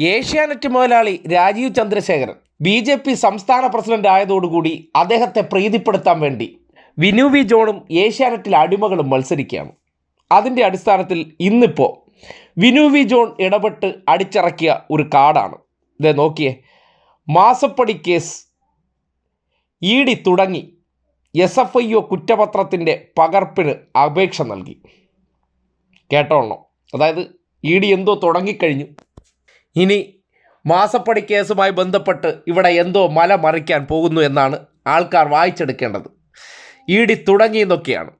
ഏഷ്യാനെറ്റ് മുതലാളി Rajeev Chandrasekharan B J P സംസ്ഥാന president ആയതോടുകൂടി അദ്ദേഹത്തെ പ്രീതിപ്പെടുത്താൻ വേണ്ടി വിനു വി ജോണും ഏഷ്യാനെറ്റിൽ അടിമകളും മത്സരിക്കുകയാണ്. അതിന്റെ അടിസ്ഥാനത്തിൽ ഇന്നിപ്പോൾ വിനു വി ജോൺ ഇടപെട്ട് അടിച്ചിറക്കിയ ഒരു കാർഡാണ്. ഇതേ നോക്കിയേ മാസപ്പടി കേസ് ഇ ഡി തുടങ്ങി എസ് എഫ് ഐ ഒ കുറ്റപത്രത്തിന്റെ പകർപ്പിന് അപേക്ഷ നൽകി. കേട്ടോളണം അതായത് ഇ ഡി എന്തോ തുടങ്ങിക്കഴിഞ്ഞു. ഇനി മാസപ്പടി കേസുമായി ബന്ധപ്പെട്ട് ഇവിടെ എന്തോ മല മറിക്കാൻ പോകുന്നു എന്നാണ് ആൾക്കാർ വായിച്ചെടുക്കേണ്ടത്. ഇ ഡി തുടങ്ങിയെന്നൊക്കെയാണ്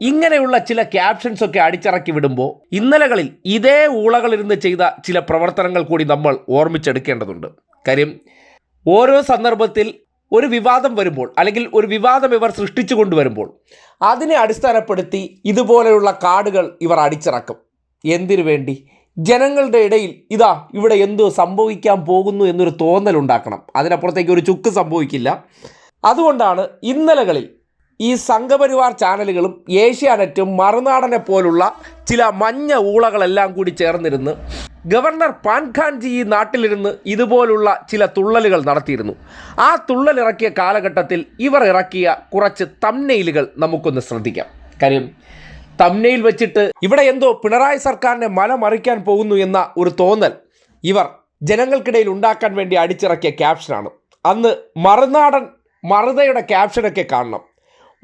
ഇങ്ങനെയുള്ള ചില ക്യാപ്ഷൻസ് ഒക്കെ അടിച്ചിറക്കി വിടുമ്പോൾ ഇന്നലകളിൽ ഇതേ ഊളകളിരുന്ന് ചെയ്ത ചില പ്രവർത്തനങ്ങൾ കൂടി നമ്മൾ ഓർമ്മിച്ചെടുക്കേണ്ടതുണ്ട്. കാര്യം ഓരോ സന്ദർഭത്തിൽ ഒരു വിവാദം വരുമ്പോൾ അല്ലെങ്കിൽ ഒരു വിവാദം ഇവർ സൃഷ്ടിച്ചു കൊണ്ടുവരുമ്പോൾ അതിനെ അടിസ്ഥാനപ്പെടുത്തി ഇതുപോലെയുള്ള കാർഡുകൾ ഇവർ അടിച്ചിറക്കും. എന്തിനു വേണ്ടി? ജനങ്ങളുടെ ഇടയിൽ ഇതാ ഇവിടെ എന്തോ സംഭവിക്കാൻ പോകുന്നു എന്നൊരു തോന്നൽ ഉണ്ടാക്കണം. അതിനപ്പുറത്തേക്ക് ഒരു ചുക്ക് സംഭവിക്കില്ല. അതുകൊണ്ടാണ് ഇന്നലകളിൽ ഈ സംഘപരിവാർ ചാനലുകളും ഏഷ്യാനെറ്റും മറുനാടനെ പോലുള്ള ചില മഞ്ഞ ഊളകളെല്ലാം കൂടി ചേർന്നിരുന്ന് ഗവർണർ പാൻഖാൻജി ഈ നാട്ടിലിരുന്ന് ഇതുപോലുള്ള ചില തുള്ളലുകൾ നടത്തിയിരുന്നു. ആ തുള്ളലിറക്കിയ കാലഘട്ടത്തിൽ ഇവർ ഇറക്കിയ കുറച്ച് തമ്നെയിലുകൾ നമുക്കൊന്ന് ശ്രദ്ധിക്കാം. കാര്യം തമ്നയിൽ വെച്ചിട്ട് ഇവിടെ എന്തോ പിണറായി സർക്കാരിനെ മലമറിക്കാൻ പോകുന്നു എന്ന ഒരു തോന്നൽ ഇവർ ജനങ്ങൾക്കിടയിൽ ഉണ്ടാക്കാൻ വേണ്ടി അടിച്ചിറക്കിയ ക്യാപ്ഷനാണ്. അന്ന് മറുനാടൻ മറുതയുടെ ക്യാപ്ഷനൊക്കെ കാണണം.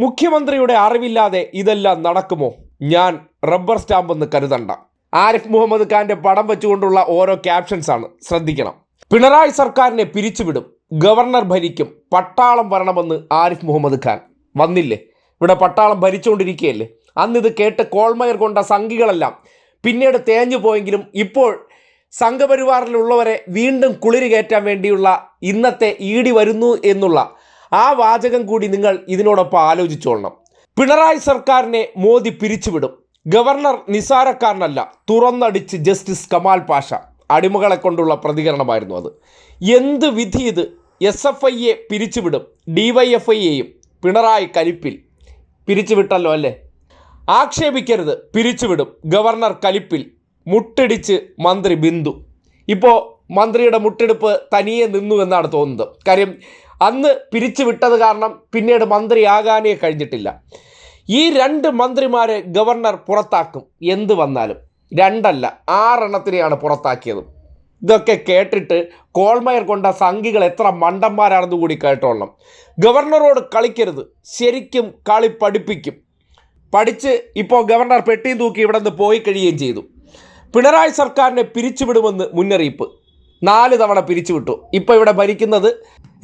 മുഖ്യമന്ത്രിയുടെ അറിവില്ലാതെ ഇതെല്ലാം നടക്കുമോ? ഞാൻ റബ്ബർ സ്റ്റാമ്പ് എന്ന് കരുതണ്ട. ആരിഫ് മുഹമ്മദ് ഖാന്റെ പടം വെച്ചുകൊണ്ടുള്ള ഓരോ ക്യാപ്ഷൻസ് ആണ് ശ്രദ്ധിക്കണം. പിണറായി സർക്കാരിനെ പിരിച്ചുവിടും. ഗവർണർ ഭരിക്കും. പട്ടാളം വരണമെന്ന് ആരിഫ് മുഹമ്മദ് ഖാൻ. വന്നില്ലേ? ഇവിടെ പട്ടാളം ഭരിച്ചുകൊണ്ടിരിക്കുകയല്ലേ? അന്ന് ഇത് കേട്ട് കോൾമയർ കൊണ്ട സംഘികളെല്ലാം പിന്നീട് തേഞ്ഞു പോയെങ്കിലും ഇപ്പോൾ സംഘപരിവാറിലുള്ളവരെ വീണ്ടും കുളിരി കയറ്റാൻ വേണ്ടിയുള്ള ഇന്നത്തെ ഈടി വരുന്നു എന്നുള്ള ആ വാചകം കൂടി നിങ്ങൾ ഇതിനോടൊപ്പം ആലോചിച്ചോളണം. പിണറായി സർക്കാരിനെ മോദി പിരിച്ചുവിടും. ഗവർണർ നിസാരക്കാരനല്ല തുറന്നടിച്ച് ജസ്റ്റിസ് കമാൽ പാഷ അടിമകളെ കൊണ്ടുള്ള പ്രതികരണമായിരുന്നു അത്. എന്ത് വിധി ഇത്? എസ് എഫ് ഐയെ പിരിച്ചുവിടും. ഡി വൈ എഫ് ഐയെയും പിണറായി കലിപ്പിൽ പിരിച്ചുവിട്ടല്ലോ അല്ലേ? ആക്ഷേപിക്കരുത്. പിരിച്ചുവിടും. ഗവർണർ കലിപ്പിൽ മുട്ടിടിച്ച് മന്ത്രി ബിന്ദു. ഇപ്പോൾ മന്ത്രിയുടെ മുട്ടെടുപ്പ് തനിയെ നിന്നു എന്നാണ് തോന്നുന്നത്. കാര്യം അന്ന് പിരിച്ചുവിട്ടത് കാരണം പിന്നീട് മന്ത്രിയാകാനേ കഴിഞ്ഞിട്ടില്ല. ഈ രണ്ട് മന്ത്രിമാരെ ഗവർണർ പുറത്താക്കും. എന്ത് വന്നാലും. രണ്ടല്ല ആറെണ്ണത്തിനെയാണ് പുറത്താക്കിയത്. ഇതൊക്കെ കേട്ടിട്ട് കോൾമയർ കൊണ്ട സംഘികൾ എത്ര മണ്ടന്മാരാണെന്ന് കൂടി കേട്ടോളണം. ഗവർണറോട് കളിക്കരുത്. ശരിക്കും കളി പഠിപ്പിക്കും. പഠിച്ച് ഇപ്പോൾ ഗവർണർ പെട്ടിയും തൂക്കി ഇവിടെ നിന്ന് പോയി കഴിയുകയും ചെയ്തു. പിണറായി സർക്കാരിനെ പിരിച്ചുവിടുമെന്ന് മുന്നറിയിപ്പ്. നാല് തവണ പിരിച്ചുവിട്ടു. ഇപ്പോൾ ഇവിടെ ഭരിക്കുന്നത്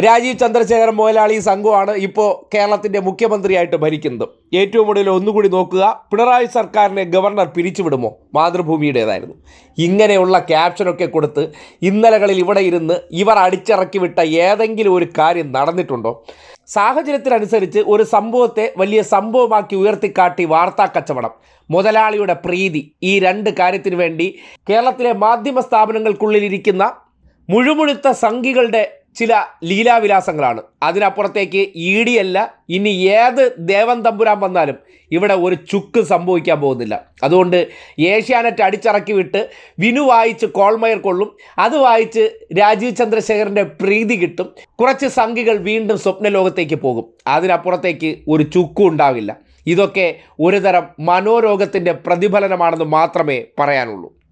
രാജീവ് ചന്ദ്രശേഖരൻ മുതലാളി സംഘമാണ് ഇപ്പോൾ കേരളത്തിന്റെ മുഖ്യമന്ത്രിയായിട്ട് ഭരിക്കുന്നത്. ഏറ്റവും ഒടുവിൽ ഒന്നുകൂടി നോക്കുക പിണറായി സർക്കാരിനെ ഗവർണർ പിരിച്ചുവിടുമോ? മാതൃഭൂമിയുടേതായിരുന്നു. ഇങ്ങനെയുള്ള ക്യാപ്ഷനൊക്കെ കൊടുത്ത് ഇന്നലകളിൽ ഇവിടെ ഇരുന്ന് ഇവർ അടിച്ചിറക്കി വിട്ട ഏതെങ്കിലും ഒരു കാര്യം നടന്നിട്ടുണ്ടോ? സാഹചര്യത്തിനനുസരിച്ച് ഒരു സംഭവത്തെ വലിയ സംഭവമാക്കി ഉയർത്തിക്കാട്ടി വാർത്താ കച്ചവടം. മുതലാളിയുടെ പ്രീതി ഈ രണ്ട് കാര്യത്തിനു വേണ്ടി കേരളത്തിലെ മാധ്യമ സ്ഥാപനങ്ങൾക്കുള്ളിലിരിക്കുന്ന മുഴുമുഴുത്ത സംഘികളുടെ ചില ലീലാവിലാസങ്ങളാണ്. അതിനപ്പുറത്തേക്ക് അല്ല ഇനി ഏത് ദേവൻ തമ്പുരാൻ വന്നാലും ഇവിടെ ഒരു ചുക്ക് സംഭവിക്കാൻ പോകുന്നില്ല. അതുകൊണ്ട് ഏഷ്യാനെറ്റ് അടിച്ചിറക്കി വിട്ട് വിനു വായിച്ച് കോൾമയർ കൊള്ളും. അത് വായിച്ച് രാജീവ് ചന്ദ്രശേഖരന്റെ പ്രീതി കിട്ടും. കുറച്ച് സംഖികൾ വീണ്ടും സ്വപ്നലോകത്തേക്ക് പോകും. അതിനപ്പുറത്തേക്ക് ഒരു ചുക്കും ഉണ്ടാവില്ല. ഇതൊക്കെ ഒരുതരം മനോരോഗത്തിന്റെ പ്രതിഫലനമാണെന്ന് മാത്രമേ പറയാനുള്ളൂ.